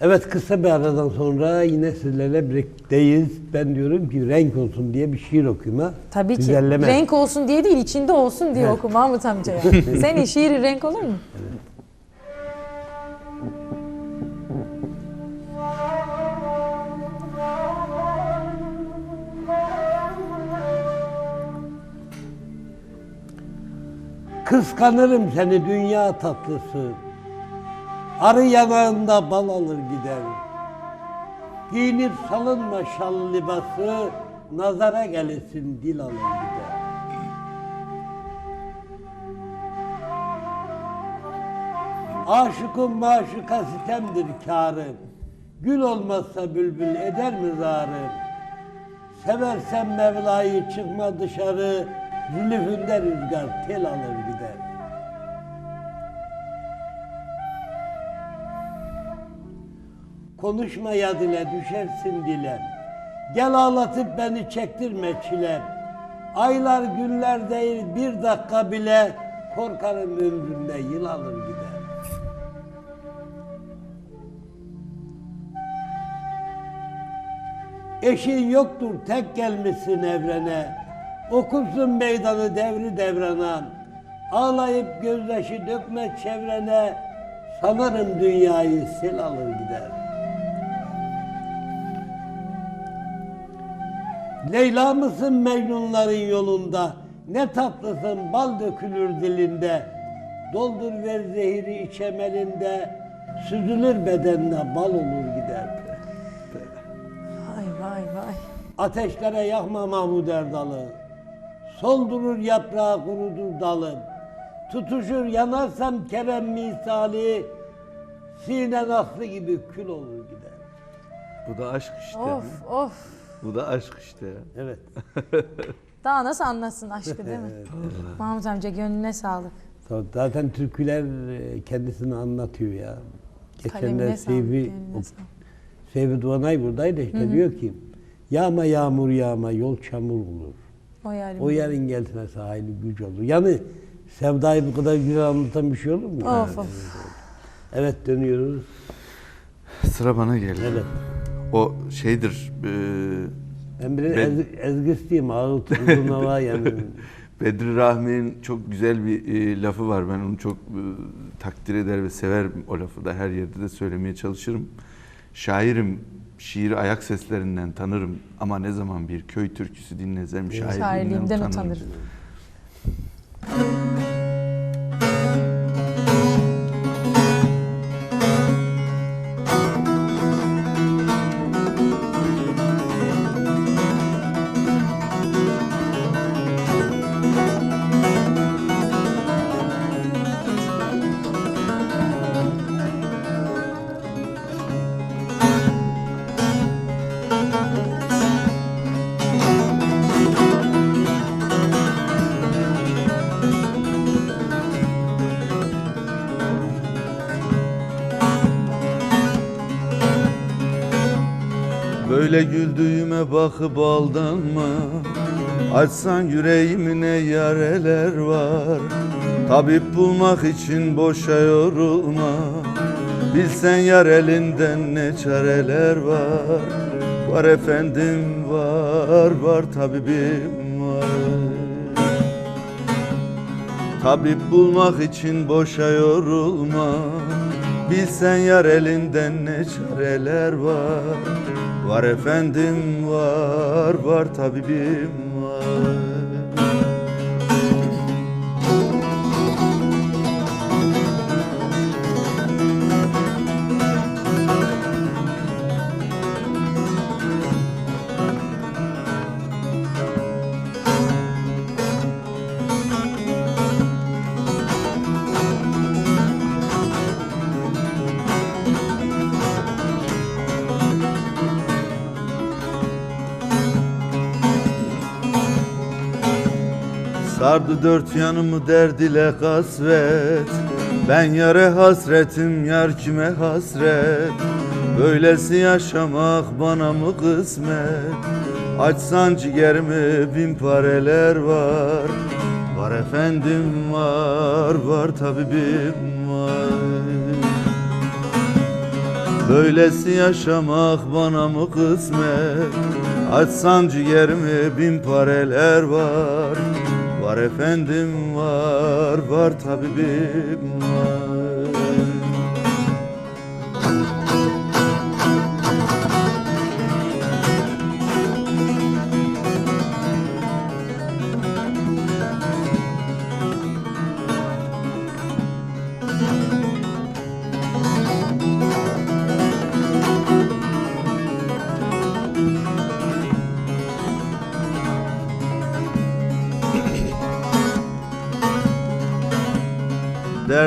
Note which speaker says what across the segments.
Speaker 1: Evet kısa bir aradan sonra yine sizlerle birlikteyiz. Ben diyorum ki renk olsun diye bir şiir okuyayım ha.
Speaker 2: Tabii ki.
Speaker 1: Güzelleme.
Speaker 2: Renk olsun diye değil, içinde olsun diye oku Mahmut amcaya. Senin şiiri renk olur mu?
Speaker 1: Kıskanırım seni dünya tatlısı. Arı yanağında bal alır gider. Giyinip salınma şal libası, nazara gelesin dil alır gider. Aşıkın maşuka sitemdir kârı. Gül olmazsa bülbül eder mi zarı? Seversen Mevla'yı çıkma dışarı, zülüfünde rüzgar tel alır gider. Konuşma ya dile, düşersin dile. Gel ağlatıp beni çektirme çile. Aylar günler değil bir dakika bile korkarım ömrümde yıl alır gider. Eşin yoktur tek gelmişsin evrene. Okursun meydanı devri devrana. Ağlayıp gözyaşı dökme çevrene. Sanırım dünyayı sel alır gider. Leyla mısın Mecnunların yolunda? Ne tatlısın bal dökülür dilinde. Doldur ver zehiri içemelinde. Süzülür bedenine bal olur gider.
Speaker 2: Vay vay vay.
Speaker 1: Ateşlere yakma Mahmud Erdal'ı. Soldurur yaprağı kurudur dalı. Tutuşur yanarsam Kerem misali. Sinen aslı gibi kül olur gider.
Speaker 3: Bu da aşk işte.
Speaker 2: Of of.
Speaker 3: Bu da aşk işte.
Speaker 1: Evet.
Speaker 2: Daha nasıl anlatsın aşkı değil mi? Mahmut amca gönlüne sağlık.
Speaker 1: Zaten türküler e, kendisini anlatıyor ya. Geçenler. Seyfi. Seyfi Doğanay buradaydı işte diyor ki Yağma yağmur yağma yol çamur olur.
Speaker 2: O yarim.
Speaker 1: O yarın geltine sahili güç olur. Yani sevdayı bu kadar güzel anlatan bir şey olur mu?
Speaker 2: Of of.
Speaker 1: Evet dönüyoruz.
Speaker 3: Sıra bana geldi.
Speaker 1: Evet.
Speaker 3: O şeydir. E,
Speaker 1: bir
Speaker 3: Ben-
Speaker 1: ez, hava yani.
Speaker 3: Bedri Rahmi'nin çok güzel bir e, lafı var. Ben onu çok e, takdir eder ve severim o lafı da her yerde de söylemeye çalışırım. Şairim, şiiri ayak seslerinden tanırım ama ne zaman bir köy türküsü dinlesem şairliğimden,
Speaker 2: Şairliğimden
Speaker 3: utanırım.
Speaker 2: utanırım.
Speaker 3: Böyle güldüğüme bakıp aldanma. Açsan yüreğimine yareler var. Tabip bulmak için boşa yorulma. Bilsen yar elinden ne çareler var. Var efendim var var tabibim var. Tabip bulmak için boşa yorulma. Bilsen yar elinden ne çareler var Var efendim var var tabibim var Sardı dört yanımı derd ile kasvet. Ben yare hasretim yar kime hasret? Böylesi yaşamak bana mı kısmet? Açsan ciğerimi bin pareler var. Var efendim var var tabibim var. Böylesi yaşamak bana mı kısmet? Açsan ciğerimi bin pareler var Var efendim var Var tabibim var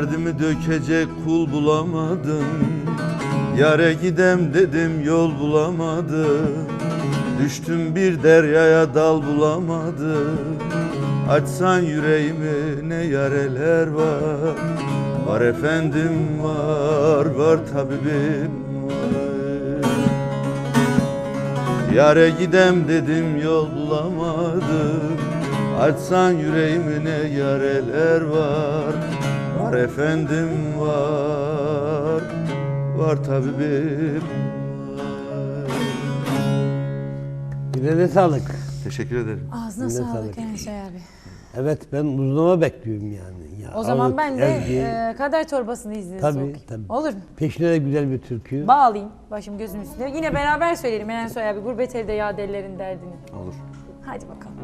Speaker 3: Derdimi dökecek kul bulamadım. Yare gidem dedim yol bulamadım. Düştüm bir deryaya dal bulamadım. Açsan yüreğimi ne yareler var. Var efendim var, var tabibim var. Yare gidem dedim yol bulamadım. Açsan yüreğimi ne yareler var Var efendim var Var tabibim
Speaker 1: Yüreğine sağlık.
Speaker 3: Teşekkür ederim.
Speaker 2: Ağzına
Speaker 1: Eline
Speaker 2: sağlık
Speaker 1: sağlık.
Speaker 2: Ensay abi.
Speaker 1: Evet ben uzunlama bekliyorum yani. Ya,
Speaker 2: O zaman
Speaker 1: Armut,
Speaker 2: ben de
Speaker 1: Ezgi,
Speaker 2: e, kader torbasını izninizle
Speaker 1: Tabii,
Speaker 2: okuyayım.
Speaker 1: tabii.
Speaker 2: Olur mu?
Speaker 1: Peşine de güzel bir türkü.
Speaker 2: Bağlayayım başım gözüm üstüne. Yine beraber söyleyelim Ensoy abi gurbet elde yad ellerin derdini.
Speaker 3: Olur.
Speaker 2: Hadi bakalım.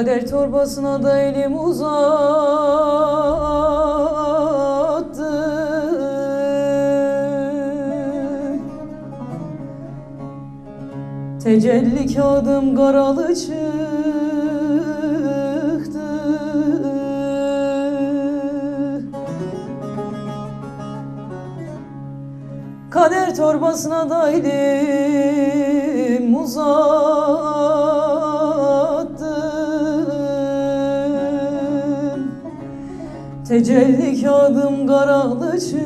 Speaker 2: Kader torbasına da elim uzattım Tecelli kağıdım karalı çıktı. Kader torbasına da elim uzattım Tecelli kağıdım karalı çıktı.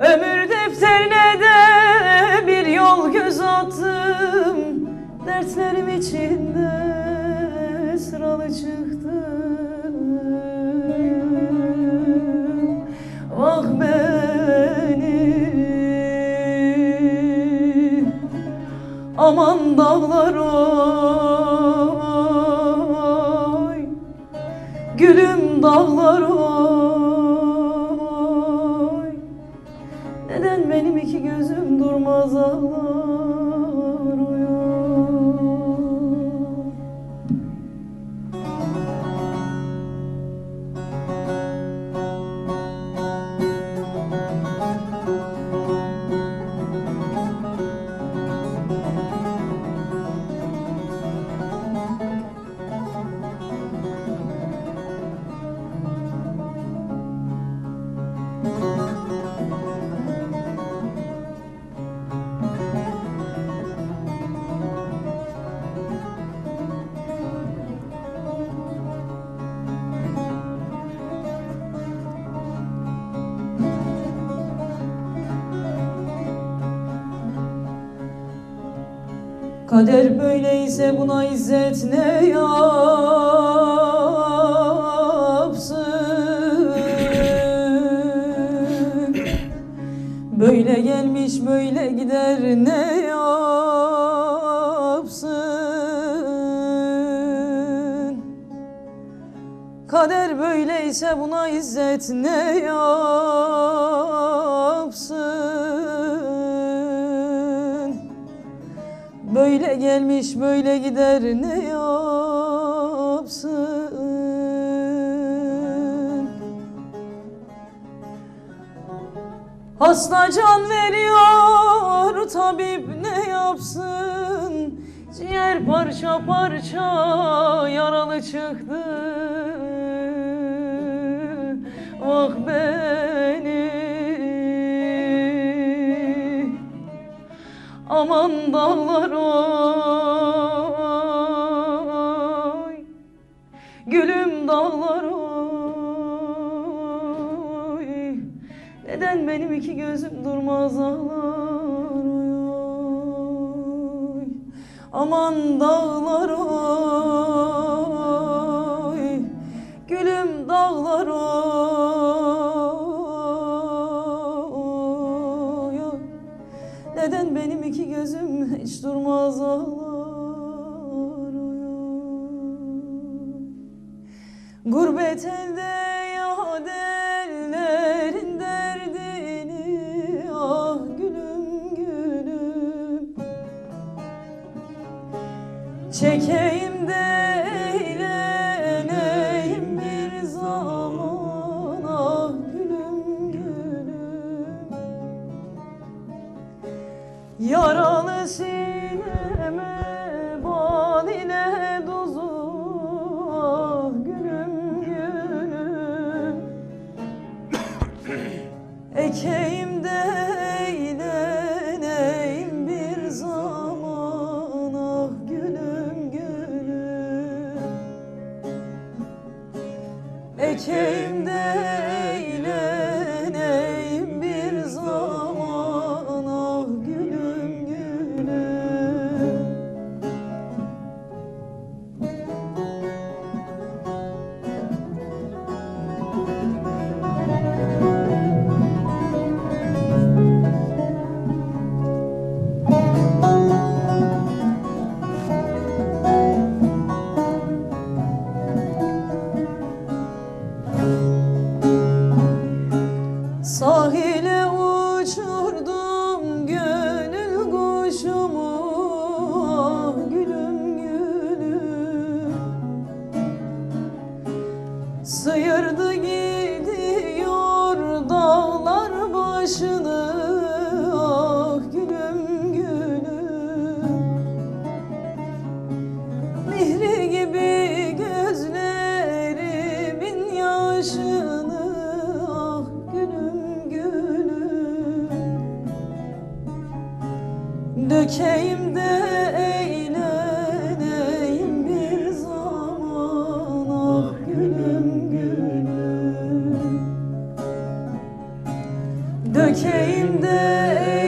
Speaker 2: Ömür defterine de bir yol göz attım. Dertlerim içinde sıralı çıktım Aman dağlar oy. Gülüm dağlar Kader böyleyse buna izzet ne yapsın? Böyle gelmiş böyle gider ne yapsın? Kader böyleyse buna izzet ne yapsın? Böyle gelmiş böyle gider ne yapsın? Hasta can veriyor tabip ne yapsın? Ciğer parça parça yaralı çıktı. Ah ben aman dağlar oy. Gülüm dağlar oy. Neden benim iki gözüm durmaz ağlar oy? Aman dağlar oy. hiç durmaz ağlar uyur. Gurbete dökeyim de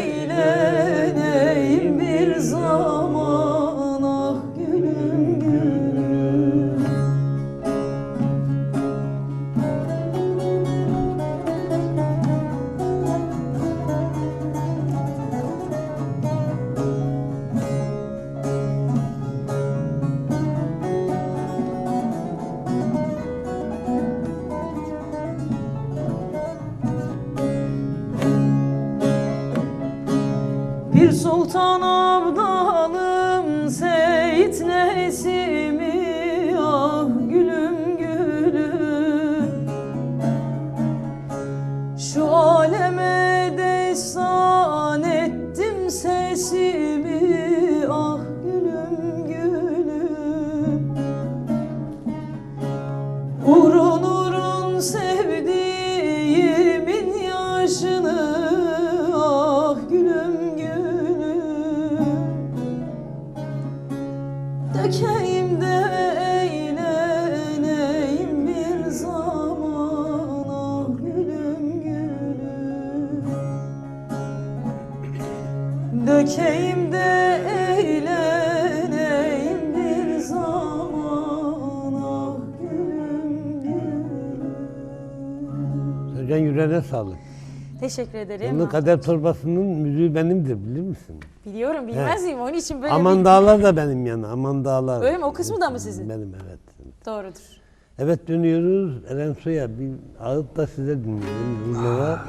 Speaker 2: Teşekkür ederim.
Speaker 1: Bunun kader torbasının müziği benimdir bilir misin?
Speaker 2: Biliyorum bilmez miyim onun için böyle
Speaker 1: Aman
Speaker 2: bir...
Speaker 1: dağlar da benim yanı. Aman dağlar.
Speaker 2: Öyle mi? O kısmı da mı sizin?
Speaker 1: Benim evet.
Speaker 2: Doğrudur.
Speaker 1: Evet dönüyoruz Eren Su'ya. Bir ağıt da size dinleyelim bunlara. Ah.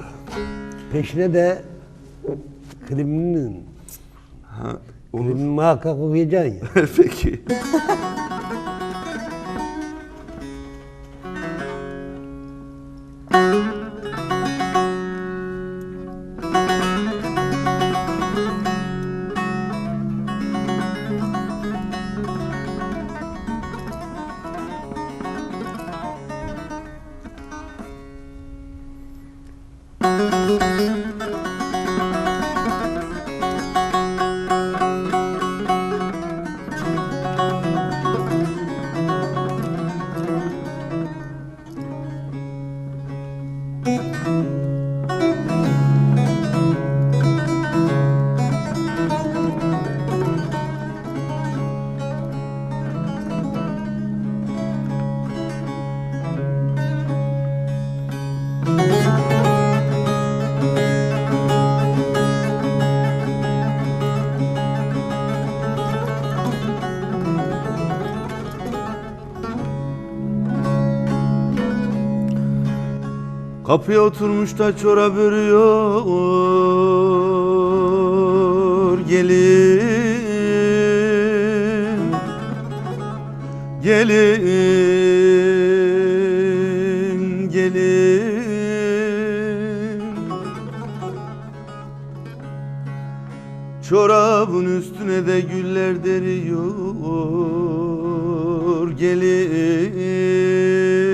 Speaker 1: Peşine de kliminin.
Speaker 3: Ha, olur.
Speaker 1: Klimin muhakkak okuyacaksın ya.
Speaker 3: Peki. Kapıya oturmuş da çorap örüyor gelin Gelin gelin. Çorabın üstüne de güller deriyor. Gelin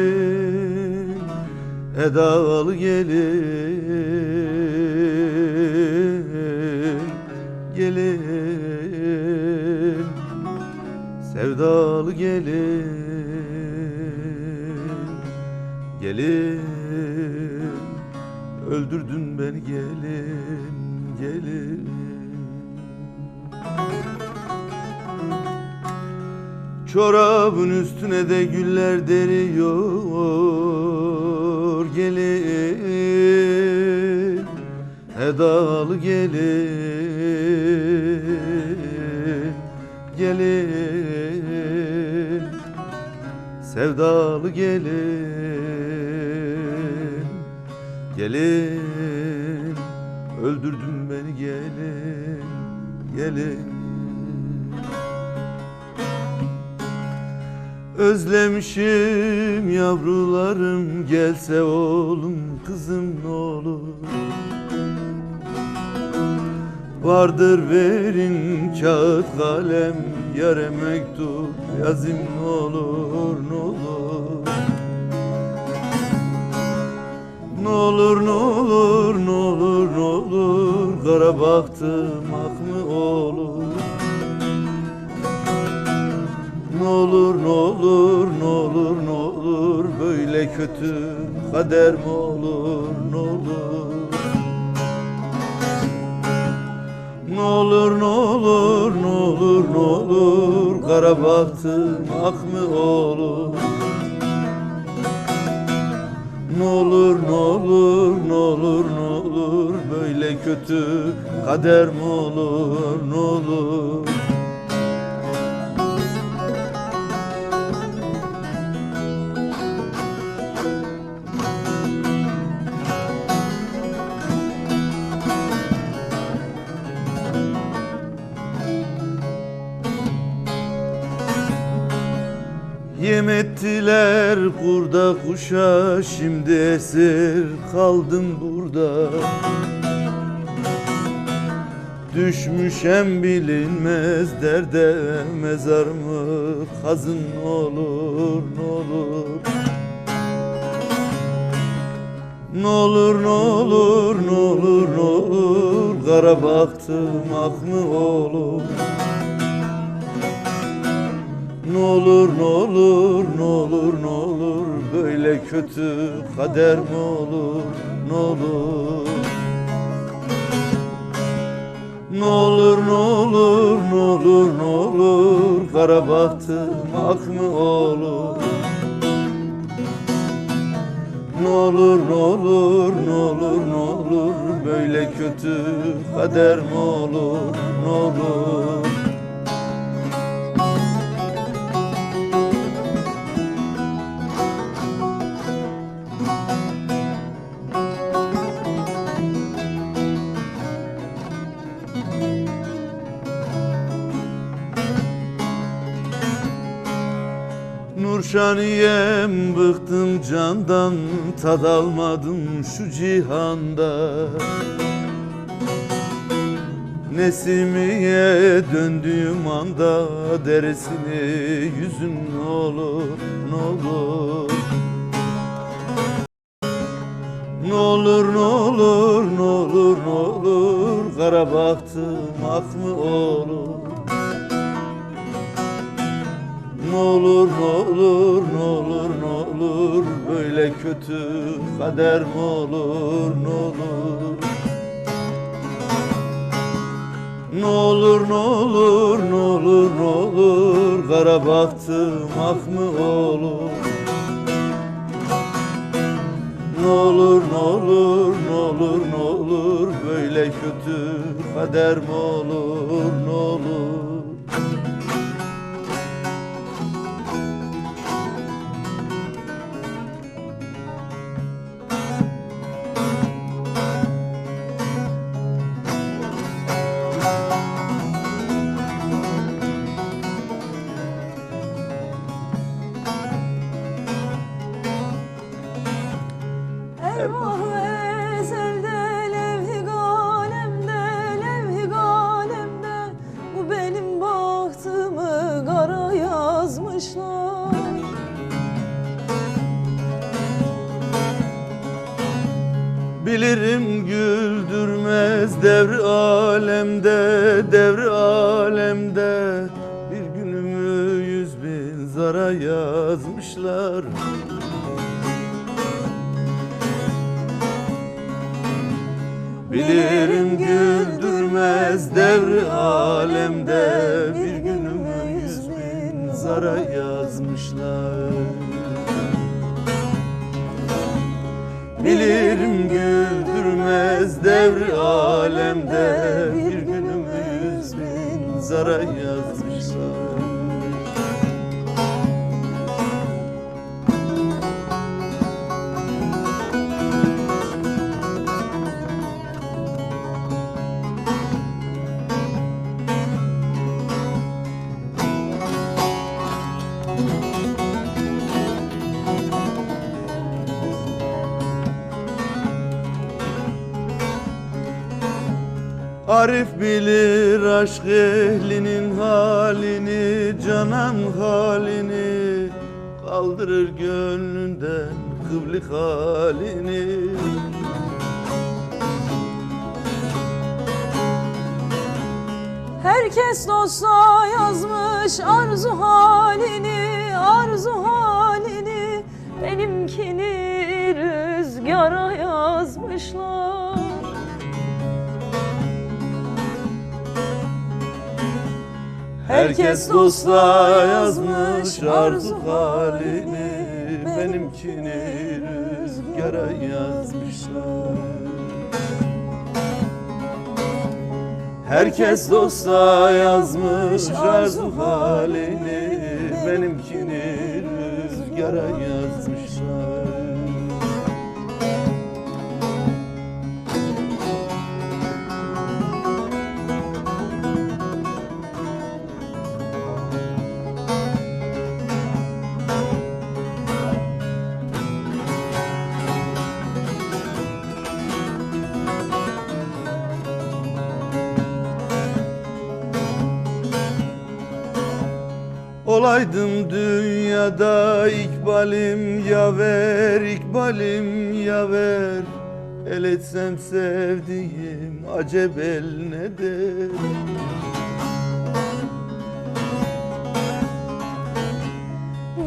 Speaker 3: Edalı gelin Gelin. Sevdalı gelin Gelin. Öldürdün beni gelin Gelin. Çorabın üstüne de güller deriyor gelin Edalı gelin Gelin Sevdalı gelin Gelin Öldürdün beni gelin Gelin Özlemişim yavrularım gelse oğlum kızım ne olur? Vardır verin kağıt kalem yare mektup yazayım ne olur ne olur? Ne olur ne olur ne olur ne olur? Kara bahtım ak mı olur Ne olur ne olur ne olur ne olur Böyle kötü kader mi olur ne olur Ne olur ne olur ne olur ne olur Kara bahtım ak mı olur Ne olur ne olur ne olur ne olur Böyle kötü kader mi olur ne olur Yem ettiler kurda kuşa Şimdi esir kaldım burada. Düşmüşem bilinmez derde Mezar mı? Kazın olur ne olur? Ne olur ne olur ne olur ne olur? Kara baktım ak mı olur Ne olur ne olur ne olur ne olur Böyle kötü kader mi olur ne olur Ne olur ne olur ne olur ne olur Kara bahtım mı olur Ne olur ne olur ne olur ne olur Böyle kötü kader mi olur ne olur Nurşaniyem bıktım candan Tad almadım şu cihanda. Nesimiye döndüğüm anda Deresini yüzün ne olur ne olur? Ne olur ne olur ne olur ne olur? Kara bahtım ak mı olur Ne olur ne olur olur olur Böyle kötü kader mi olur ne olur Ne olur ne olur ne olur ne olur Kara bahtım ak mı olur Ne olur ne olur ne olur ne olur Böyle kötü kader mi olur ne olur Bilirim güldürmez devri alemde, devri alemde. Bir günümü yüz bin zara yazmışlar. Bilirim güldürmez devri alemde Arif bilir aşk ehlinin halini, canan halini. Kaldırır gönlünden kıblik halini.
Speaker 2: Herkes dosta yazmış arzu halini, arzu halini
Speaker 3: Herkes dosta yazmış arzu halini. Benimkini rüzgara yazmışlar. Herkes dosta yazmış arzu halini. Benimkini rüzgara yazmışlar Olaydım dünyada ikbalim yaver, ikbalim yaver. El etsem sevdiğim acep el nedir?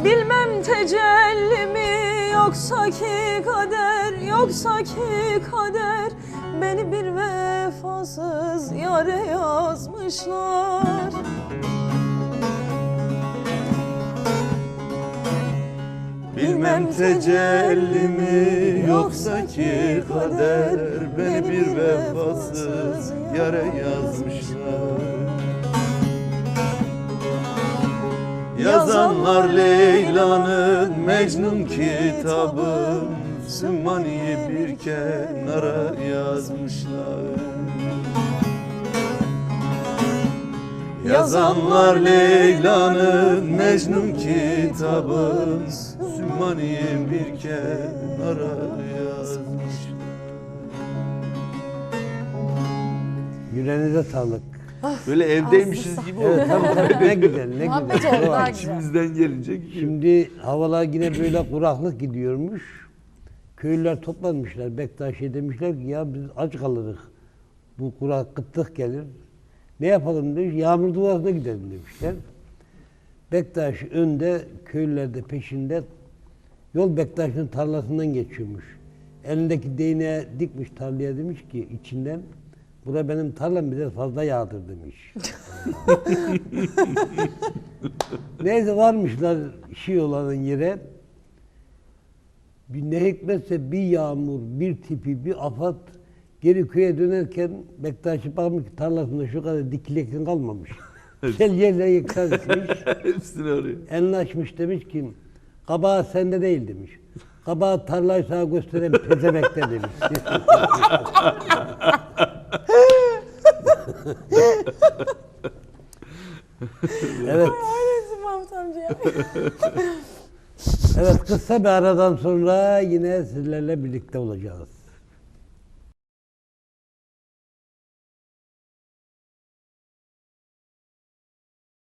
Speaker 2: Bilmem tecelli mi yoksa ki kader Yoksa ki kader. Beni bir vefasız yare yazmışlar
Speaker 3: Bilmem tecelli mi yoksa ki kader Beni bir vefasız yere yazmışlar. Yazanlar Leyla'nın Mecnun kitabı Sümmani'yi bir kenara yazmışlar Yazanlar Leyla'nın Mecnun kitabın Sümmani'yi bir kenara yazmış
Speaker 1: Yüreğinize sağlık.
Speaker 3: Böyle evdeymişiz gibi oldu.
Speaker 1: Evet tabii ne güzel ne
Speaker 2: Muhabbet
Speaker 1: güzel.
Speaker 2: oldu,
Speaker 1: Doğru.
Speaker 2: daha güzel.
Speaker 3: İçimizden gelince gidiyor.
Speaker 1: Şimdi havalar yine böyle kuraklık gidiyormuş. Köylüler toplanmışlar. Bektaşi'ye demişler ki ya biz aç kalırız. Bu kurak kıtlık gelir. Ne yapalım demiş. Yağmur duasına gidelim demişler. Bektaş önde, köylüler de peşinde. Yol Bektaş'ın tarlasından geçiyormuş. Elindeki değneğe dikmiş tarlaya demiş ki içinden Bura benim tarlam bize fazla yağdır demiş. Neyse varmışlar şey olanın yere. Bir ne hikmetse bir yağmur, bir tipi, bir afat geri köye dönerken Bektaş'ı bakmış ki tarlasında şu kadar dikileksin kalmamış. Sel yerle yıkılmış.
Speaker 3: Hepsini arıyor.
Speaker 1: Elini açmış demiş ki kabahat sende değil demiş. Kabahat tarlayı sana gösteren pezemekte demiş. evet.
Speaker 2: Aynen Mahmut amca ya.
Speaker 1: Evet kısa bir aradan sonra yine sizlerle birlikte olacağız.